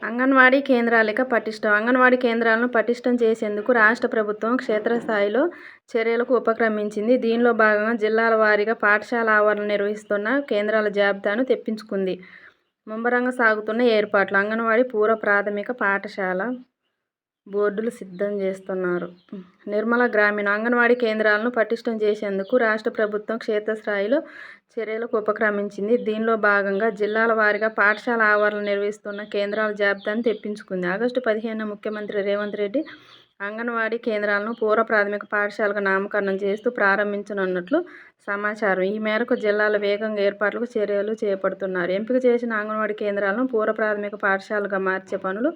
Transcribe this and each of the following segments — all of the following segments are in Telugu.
అంగన్వాడీ కేంద్రాలిక పటిష్టం. అంగన్వాడీ కేంద్రాలను పటిష్టం చేసేందుకు రాష్ట్ర ప్రభుత్వం క్షేత్రస్థాయిలో చర్యలకు ఉపక్రమించింది. దీనిలో భాగంగా జిల్లాల వారీగా పాఠశాల ఆవరణ నిర్వహిస్తున్న కేంద్రాల జాబితాను తెప్పించుకుంది. ముమ్మరంగా సాగుతున్న ఏర్పాట్లు. అంగన్వాడీ పూర్వ ప్రాథమిక పాఠశాల బోర్డులు సిద్ధం చేస్తున్నారు. నిర్మల గ్రామీణ అంగన్వాడీ కేంద్రాలను పటిష్టం చేసేందుకు రాష్ట్ర ప్రభుత్వం క్షేత్రస్థాయిలో చర్యలకు ఉపక్రమించింది. దీనిలో భాగంగా జిల్లాల వారీగా పాఠశాల ఆవరణ నిర్వహిస్తున్న కేంద్రాల జాబితాను తెప్పించుకుంది. ఆగస్టు పదిహేను ముఖ్యమంత్రి రేవంత్ రెడ్డి అంగన్వాడీ కేంద్రాలను పూర్వ ప్రాథమిక పాఠశాలకు నామకరణం చేస్తూ ప్రారంభించనున్నట్లు సమాచారం. ఈ మేరకు జిల్లాల వేగంగా ఏర్పాట్లకు చర్యలు చేపడుతున్నారు. ఎంపిక చేసిన అంగన్వాడీ కేంద్రాలను పూర్వ ప్రాథమిక పాఠశాలగా మార్చే పనులు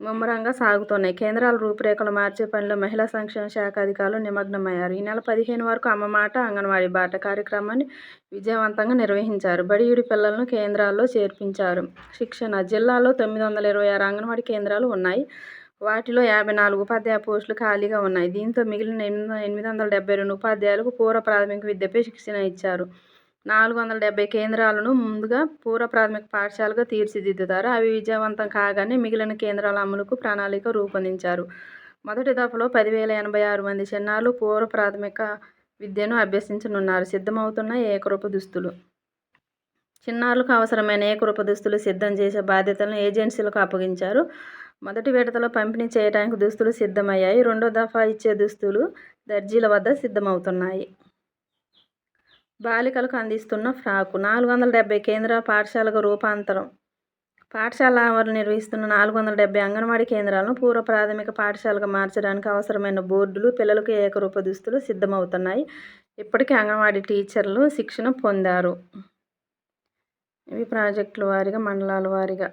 ముమ్మరంగా సాగుతున్నాయి. కేంద్రాల రూపురేఖలు మార్చే పనిలో మహిళా సంక్షేమ శాఖ అధికారులు నిమగ్నమయ్యారు. ఈ నెల పదిహేను వరకు అమ్మ మాట అంగన్వాడీ బాట కార్యక్రమాన్ని విజయవంతంగా నిర్వహించారు. బడియుడి పిల్లలను కేంద్రాల్లో చేర్పించారు. శిక్షణ జిల్లాలో తొమ్మిది వందల ఇరవై ఆరు అంగన్వాడీ కేంద్రాలు ఉన్నాయి. వాటిలో యాభై నాలుగు ఉపాధ్యాయ పోస్టులు ఖాళీగా ఉన్నాయి. దీంతో మిగిలిన ఎనిమిది వందల డెబ్బై రెండు ఉపాధ్యాయులకు పూర్వ ప్రాథమిక విద్యపై శిక్షణ ఇచ్చారు. నాలుగు వందల డెబ్బై కేంద్రాలను ముందుగా పూర్వ ప్రాథమిక పాఠశాలగా తీర్చిదిద్దుతారు. అవి విజయవంతం కాగానే మిగిలిన కేంద్రాల అమలుకు ప్రణాళిక రూపొందించారు. మొదటి దఫలో పదివేల ఎనభై ఆరు మంది చిన్నారులు పూర్వ ప్రాథమిక విద్యను అభ్యసించనున్నారు. సిద్ధమవుతున్న ఏకరూప దుస్తులు. చిన్నారులకు అవసరమైన ఏకరూప దుస్తులు సిద్ధం చేసే బాధ్యతలను ఏజెన్సీలకు అప్పగించారు. మొదటి విడతలో పంపిణీ చేయడానికి దుస్తులు సిద్ధమయ్యాయి. రెండో దఫా ఇచ్చే దుస్తులు దర్జీల వద్ద సిద్ధమవుతున్నాయి. బాలికలకు అందిస్తున్న ఫ్రాకు. నాలుగు వందల డెబ్బై కేంద్ర పాఠశాలకు రూపాంతరం. పాఠశాల ఆవరణ నిర్వహిస్తున్న నాలుగు వందల డెబ్బై అంగన్వాడీ కేంద్రాలను పూర్వ ప్రాథమిక పాఠశాలకు మార్చడానికి అవసరమైన బోర్డులు పిల్లలకు ఏకరూప దుస్తులు సిద్ధమవుతున్నాయి. ఇప్పటికే అంగన్వాడీ టీచర్లు శిక్షణ పొందారు. ఇవి ప్రాజెక్టుల వారీగా మండలాల వారీగా.